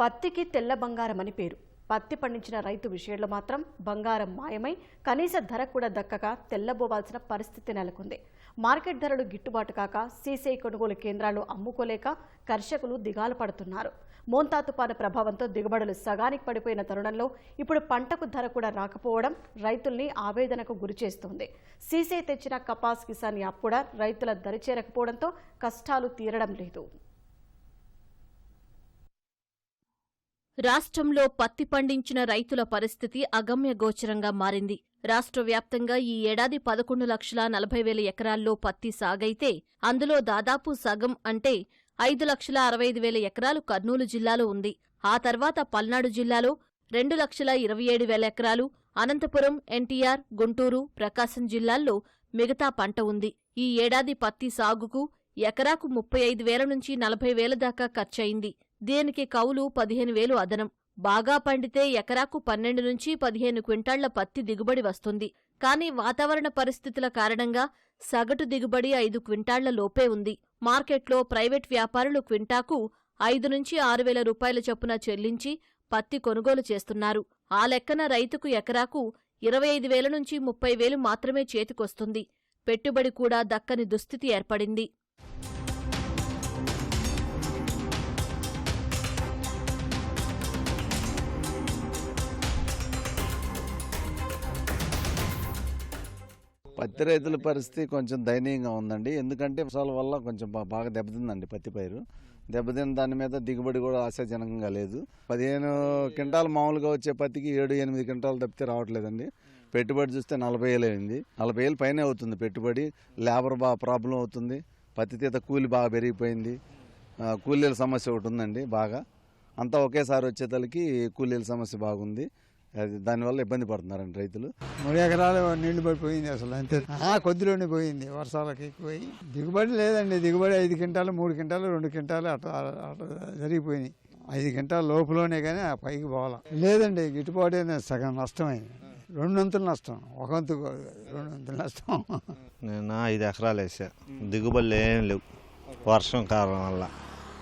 పత్తికి తెల్ల బంగారం అని పేరు. పత్తి పండించిన రైతు విషయంలో మాత్రం బంగారం మాయమై కనీస ధర కూడా దక్కక తెల్లబోవాల్సిన పరిస్థితి నెలకొంది. మార్కెట్ ధరలు గిట్టుబాటు కాక సీసీ కొనుగోలు కేంద్రాలు అమ్ముకోలేక కర్షకులు దిగాలు పడుతున్నారు. మోంతా తుపాను ప్రభావంతో దిగుబడులు సగానికి పడిపోయిన తరుణంలో ఇప్పుడు పంటకు ధర కూడా రాకపోవడం రైతుల్ని ఆవేదనకు గురిచేస్తోంది సీసీఐ తెచ్చిన కపాస్ కిసాన్ యాప్ కూడా రైతుల దరి చేరకపోవడంతో కష్టాలు తీరడం లేదు. రాష్ట్రంలో పత్తి పండించిన రైతుల పరిస్థితి అగమ్యగోచరంగా మారింది. రాష్ట్ర వ్యాప్తంగా ఈ ఏడాది పదకొండు లక్షల నలభై వేల ఎకరాల్లో పత్తి సాగైతే అందులో దాదాపు సగం అంటే ఐదు లక్షల అరవై ఐదు వేల ఎకరాలు కర్నూలు జిల్లాలో ఉంది. ఆ తర్వాత పల్నాడు జిల్లాలో రెండు లక్షల ఇరవై ఏడు వేల ఎకరాలు అనంతపురం ఎన్టీఆర్ గుంటూరు ప్రకాశం జిల్లాల్లో మిగతా పంట ఉంది. ఈ ఏడాది పత్తి సాగుకు ఎకరాకు ముప్పై ఐదు వేల నుంచి నలభై వేల దాకా ఖర్చయింది. దీనికి కౌలు పదిహేను వేలు అదనం. బాగా పండితే ఎకరాకు పన్నెండు నుంచి పదిహేను క్వింటాళ్ళ పత్తి దిగుబడి వస్తుంది. కానీ వాతావరణ పరిస్థితుల కారణంగా సగటు దిగుబడి ఐదు క్వింటాళ్ళ లోపే ఉంది. మార్కెట్లో ప్రైవేట్ వ్యాపారులు క్వింటాకు ఐదు నుంచి ఆరు వేల రూపాయల చొప్పున చెల్లించి పత్తి కొనుగోలు చేస్తున్నారు. ఆ లెక్కన రైతుకు ఎకరాకు ఇరవై ఐదు వేల నుంచి ముప్పై వేలు మాత్రమే చేతికొస్తుంది. పెట్టుబడి కూడా దక్కని దుస్థితి ఏర్పడింది. పత్తి రైతుల పరిస్థితి కొంచెం దయనీయంగా ఉందండి. ఎందుకంటే వర్షాల వల్ల కొంచెం బాగా దెబ్బతిందండి పత్తి పైరు. దెబ్బతిన్న దాని మీద దిగుబడి కూడా ఆశాజనకంగా లేదు. పదిహేను క్వింటాలు మామూలుగా వచ్చే పత్తికి ఏడు ఎనిమిది క్వింటాలు తప్పితే రావట్లేదండి. పెట్టుబడి చూస్తే నలభై వేలు అయింది. నలభై వేలు పైన అవుతుంది పెట్టుబడి. లేబర్ బాగా ప్రాబ్లం అవుతుంది. పత్తి తీత కూలి బాగా పెరిగిపోయింది. కూలీల సమస్య ఒకటి ఉందండి బాగా. అంతా ఒకేసారి వచ్చేతలకి కూలీల సమస్య బాగుంది. దానివల్ల ఇబ్బంది పడుతున్నారండి రైతులు. మూడు ఎకరాలు నీళ్ళు పడిపోయింది అసలు అంతే. ఆ, కొద్దిలోనే పోయింది వర్షాలకి ఎక్కువై. దిగుబడి లేదండి దిగుబడి ఐదు క్వింటాలు మూడు క్వింటాలు రెండు క్వింటాలు అట్లా అట్లా జరిగిపోయినాయి. ఐదు క్వింటాల లోపలనే కానీ ఆ పైకి పోవాల. లేదండి గిట్టుబాటు అనేది సగం నష్టమైంది. రెండొంతులు నష్టం ఒక వంతు రెండొంతులు నష్టం. నేను ఐదు ఎకరాలు వేసా. దిగుబడులు ఏం లేవు. వర్షం కారణం వల్ల.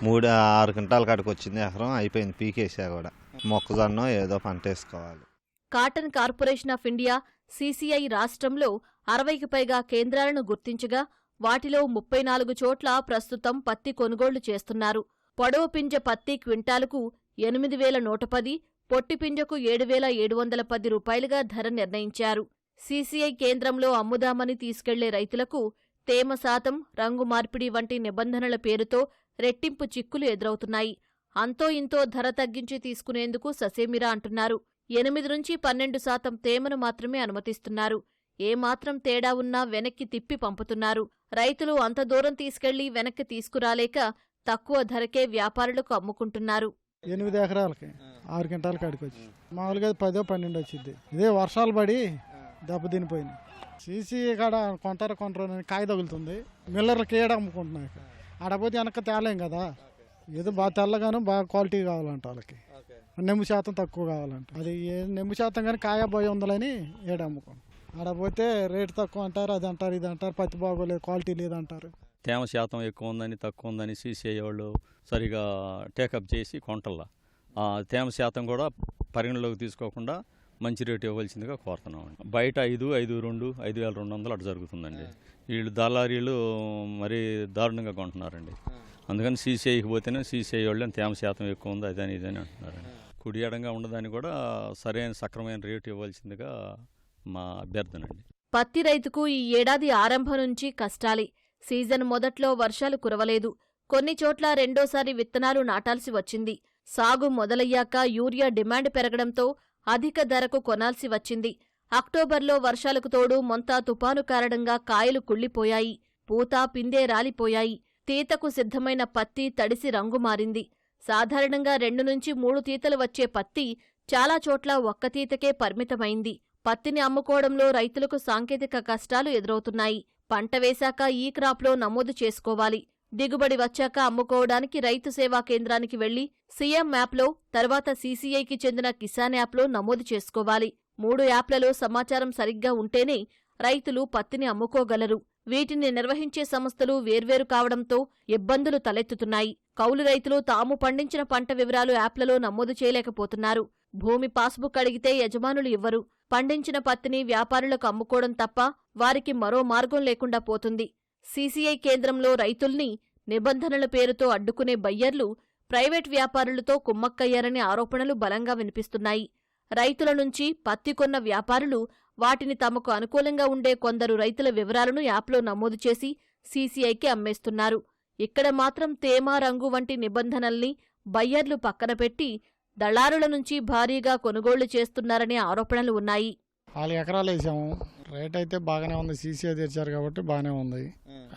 మూడు ఆరు క్వింటాల కాడికి వచ్చింది ఎకరం అయిపోయింది పీకేసా కూడా. మొక్కజొన్న ఏదో పంట వేసుకోవాలి cotton corporation of India CCI రాష్ట్రంలో అరవైకి పైగా కేంద్రాలను గుర్తించగా వాటిలో ముప్పై నాలుగు చోట్ల ప్రస్తుతం పత్తి కొనుగోళ్ళు చేస్తున్నారు. పొడవు పింజ పత్తి క్వింటాలుకు ఎనిమిది వేల నూట పది పొట్టిపింజకు ఏడు వేల ఏడు వందల పది రూపాయలుగా ధర నిర్ణయించారు. సీసీఐ కేంద్రంలో అమ్ముదామని తీసుకెళ్ళే రైతులకు తేమ శాతం రంగు మార్పిడి వంటి నిబంధనల పేరుతో రెట్టింపు చిక్కులు ఎదురవుతున్నాయి. అంతో ఇంతో ధర తగ్గించి తీసుకునేందుకు ససేమిరా అంటున్నారు. ఎనిమిది నుంచి పన్నెండు శాతం తేమను మాత్రమే అనుమతిస్తున్నారు. ఏమాత్రం తేడా ఉన్నా వెనక్కి తిప్పి పంపుతున్నారు. రైతులు అంత దూరం తీసుకెళ్ళి వెనక్కి తీసుకురాలేక తక్కువ ధరకే వ్యాపారులకు అమ్ముకుంటున్నారు. ఎనిమిది ఎకరాలకి ఆరు క్వింటాల కాడికి వచ్చి మామూలుగా పదో పన్నెండు వచ్చింది ఇదే వర్షాలు పడి దెబ్బతినిపోయింది సీసీ కాడ కొంటారు కొంటారు కాయ తగులుతుంది. మిల్లర్లకి ఏడ అమ్ముకుంటున్నాయి? ఆడపోతే వెనక తేలేం కదా. ఏదో బాగా తెల్లగాను బాగా క్వాలిటీ కావాలంట వాళ్ళకి. నెమ్ము శాతం తక్కువ కావాలంట. అది ఏ నెమ్ము శాతం కానీ కాయ పోయి ఉందని ఏడ అమ్ముకోండి ఆడపోతే రేటు తక్కువ అంటారు అది అంటారు ఇది అంటారు పత్తి బాగోలేదు క్వాలిటీ లేదంటారు. తేమ శాతం ఎక్కువ ఉందని తక్కువ ఉందని సీసీఐ వాళ్ళు సరిగా టేకప్ చేసి కొంటల్లా. ఆ తేమ శాతం కూడా పరిగణలోకి తీసుకోకుండా మంచి రేటు ఇవ్వాల్సిందిగా కోరుతున్నాం బయట ఐదు ఐదు రెండు ఐదు వేల రెండు వందలు అటు జరుగుతుందండి. వీళ్ళు దళారీలు మరీ దారుణంగా కొంటున్నారండి. అందుకని సీసీఐకి పోతేనే సీసీఐ వాళ్ళని తేమ శాతం ఎక్కువ ఉంది అదని ఇదని అంటున్నారు. కుడి ఎడంగా ఉండదాన్ని కూడా సరైన సక్రమైన రేటు ఇవ్వాల్సిందిగా మా అభ్యర్థన అండి పత్తి రైతుకు ఈ ఏడాది ఆరంభం నుంచి కష్టాలే. సీజన్ మొదట్లో వర్షాలు కురవలేదు. కొన్ని చోట్ల రెండోసారి విత్తనాలు నాటాల్సి వచ్చింది. సాగు మొదలయ్యాక యూరియా డిమాండ్ పెరగడంతో అధిక ధరకు కొనాల్సి వచ్చింది. అక్టోబర్లో వర్షాలకు తోడు మొంతా తుపాను కారణంగా కాయలు కుళ్ళిపోయాయి. పూత పిందే రాలిపోయాయి. తీతకు సిద్ధమైన పత్తి తడిసి రంగు మారింది. సాధారణంగా రెండు నుంచి మూడు తీతలు వచ్చే పత్తి చాలా చోట్ల ఒక్క తీతకే పరిమితమైంది. పత్తిని అమ్ముకోవడంలో రైతులకు సాంకేతిక కష్టాలు ఎదురవుతున్నాయి. పంట వేశాక ఈ క్రాప్లో నమోదు చేసుకోవాలి. దిగుబడి వచ్చాక అమ్ముకోవడానికి రైతు సేవా కేంద్రానికి వెళ్ళి సీఎం యాప్లో తర్వాత సీసీఐకి చెందిన కిసాన్ యాప్లో నమోదు చేసుకోవాలి. మూడు యాప్లలో సమాచారం సరిగ్గా ఉంటేనే రైతులు పత్తిని అమ్ముకోగలరు. వీటిని నిర్వహించే సంస్థలు వేర్వేరు కావడంతో ఇబ్బందులు తలెత్తుతున్నాయి. కౌలు రైతులు తాము పండించిన పంట వివరాలు యాప్లలో నమోదు చేయలేకపోతున్నారు. భూమి పాస్బుక్ అడిగితే యజమానులు ఇవ్వరు. పండించిన పత్తిని వ్యాపారులకు అమ్ముకోవడం తప్ప వారికి మరో మార్గం లేకుండా పోతుంది. సీసీఐ కేంద్రంలో రైతుల్ని నిబంధనల పేరుతో అడ్డుకునే బయ్యర్లు ప్రైవేట్ వ్యాపారులతో కుమ్మక్కయ్యారనే ఆరోపణలు బలంగా వినిపిస్తున్నాయి. రైతుల నుంచి పత్తి కొన్న వ్యాపారులు వాటిని తమకు అనుకూలంగా ఉండే కొందరు రైతుల వివరాలను యాప్లో నమోదు చేసి సీసీఐకి అమ్మేస్తున్నారు. ఇక్కడ మాత్రం తేమ రంగు వంటి నిబంధనల్ని బయ్యర్లు పక్కన పెట్టి దళారుల నుంచి భారీగా కొనుగోళ్ళు చేస్తున్నారనే ఆరోపణలు ఉన్నాయి. నాలుగు ఎకరాలు వేసాము. రేట్ అయితే బాగానే ఉంది. సీసీఐ తెచ్చారు కాబట్టి బాగానే ఉంది.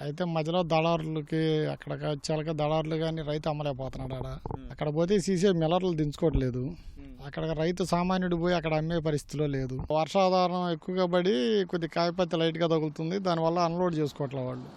అయితే మధ్యలో దళారులకి అక్కడ వచ్చాక దళారులు కానీ రైతు అమ్మలేకపోతున్నాడు ఆడ. అక్కడ పోతే సీసీఐ మిల్లర్లు దించుకోవట్లేదు. అక్కడ రైతు సామాన్యుడు పోయి అక్కడ అమ్మే పరిస్థితిలో లేదు. వర్షాధారం ఎక్కువగా పడి కొద్ది కాయపత్తి లైట్గా తగులుతుంది. దానివల్ల అన్లోడ్ చేసుకోవట్లే వాళ్ళు.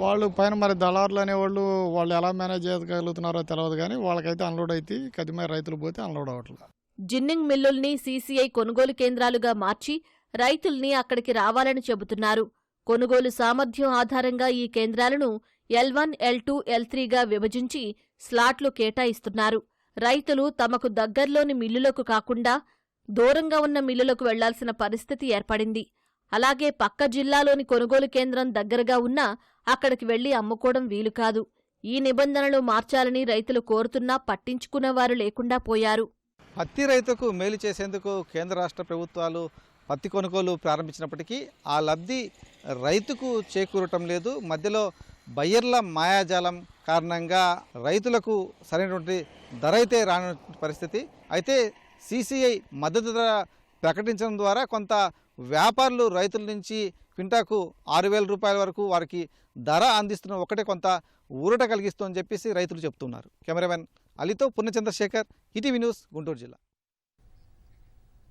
వాళ్ళు పైన మరి దళారులు అనేవాళ్ళు వాళ్ళు ఎలా మేనేజ్ చేయగలుగుతున్నారో తెలియదు కానీ వాళ్ళకైతే అన్లోడ్ అయితే కదిమే రైతులు పోతే అన్లోడ్ అవ్వట్లేదు జిన్నింగ్ మిల్లుల్ని సీసీఐ కొనుగోలు కేంద్రాలుగా మార్చి రైతుల్ని అక్కడికి రావాలని చెబుతున్నారు. కొనుగోలు సామర్థ్యం ఆధారంగా ఈ కేంద్రాలను L one L two L త్రీగా విభజించి స్లాట్లు కేటాయిస్తున్నారు. రైతులు తమకు దగ్గర్లోని మిల్లులకు కాకుండా దూరంగా ఉన్న మిల్లులకు వెళ్ళాల్సిన పరిస్థితి ఏర్పడింది. అలాగే పక్క జిల్లాలోని కొనుగోలు కేంద్రం దగ్గరగా ఉన్నా అక్కడికి వెళ్ళి అమ్ముకోవడం వీలుకాదు. ఈ నిబంధనలు మార్చాలని రైతులు కోరుతున్నా పట్టించుకునేవారు లేకుండా పోయారు. పత్తి రైతుకు మేలు చేసేందుకు కేంద్ర రాష్ట్ర ప్రభుత్వాలు పత్తి కొనుగోలు ప్రారంభించినప్పటికీ ఆ లబ్ధి రైతుకు చేకూరటం లేదు. మధ్యలో బయ్యర్ల మాయాజాలం కారణంగా రైతులకు సరైనటువంటి ధర అయితే రాని పరిస్థితి. అయితే సిసిఐ మద్దతు ధర ప్రకటించడం ద్వారా కొంత వ్యాపారులు రైతుల నుంచి క్వింటాకు ఆరు వేల రూపాయల వరకు వారికి ధర అందిస్తున్న ఒకటే కొంత ఊరట కలిగిస్తుందని చెప్పేసి రైతులు చెప్తున్నారు. కెమెరామెన్ అలీతో పుణ్యచంద్రశేఖర్ ఈటీవీ న్యూస్ గుంటూరు జిల్లా.